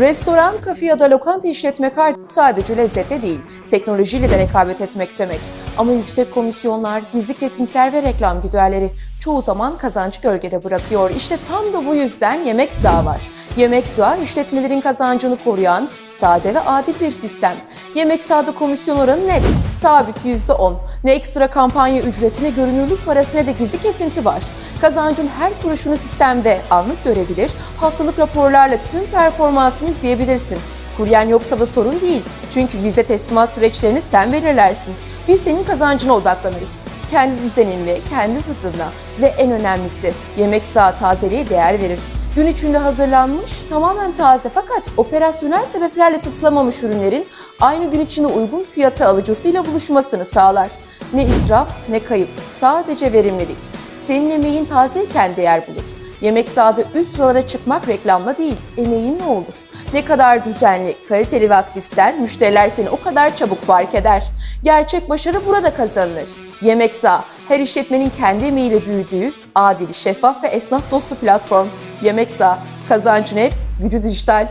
Restoran, kafe ya da lokanta işletmek artık sadece lezzette değil, teknolojiyle de rekabet etmek demek. Ama yüksek komisyonlar, gizli kesintiler ve reklam giderleri çoğu zaman kazancı gölgede bırakıyor. İşte tam da bu yüzden Yemek Za var. Yemek Za, işletmelerin kazancını koruyan sade ve adil bir sistem. Yemek Za'da komisyon oranı net, sabit %10. Ne ekstra kampanya ücreti ne görünürlük parası ne de gizli kesinti var. Kazancın her kuruşunu sistemde anlık görebilir, haftalık raporlarla tüm performansını izleyebilirsin. Kuryen yoksa da sorun değil. Çünkü vize teslimat süreçlerini sen belirlersin. Biz senin kazancına odaklanırız. Kendi düzeninde, kendi hızında ve en önemlisi yemek saat tazeliğe değer verir. Gün içinde hazırlanmış, tamamen taze fakat operasyonel sebeplerle satılamamış ürünlerin aynı gün içinde uygun fiyata alıcısıyla buluşmasını sağlar. Ne israf ne kayıp, sadece verimlilik. Senin emeğin tazeyken değer bulur. Yemek sahada üst sıralara çıkmak reklamla değil, emeğin ne olur? Ne kadar düzenli, kaliteli ve aktifsen müşteriler seni o kadar çabuk fark eder. Gerçek başarı burada kazanılır. Yemek Sağ, her işletmenin kendi emeğiyle büyüdüğü, adil, şeffaf ve esnaf dostu platform. Yemek Sağ, kazancı net, gücü dijital.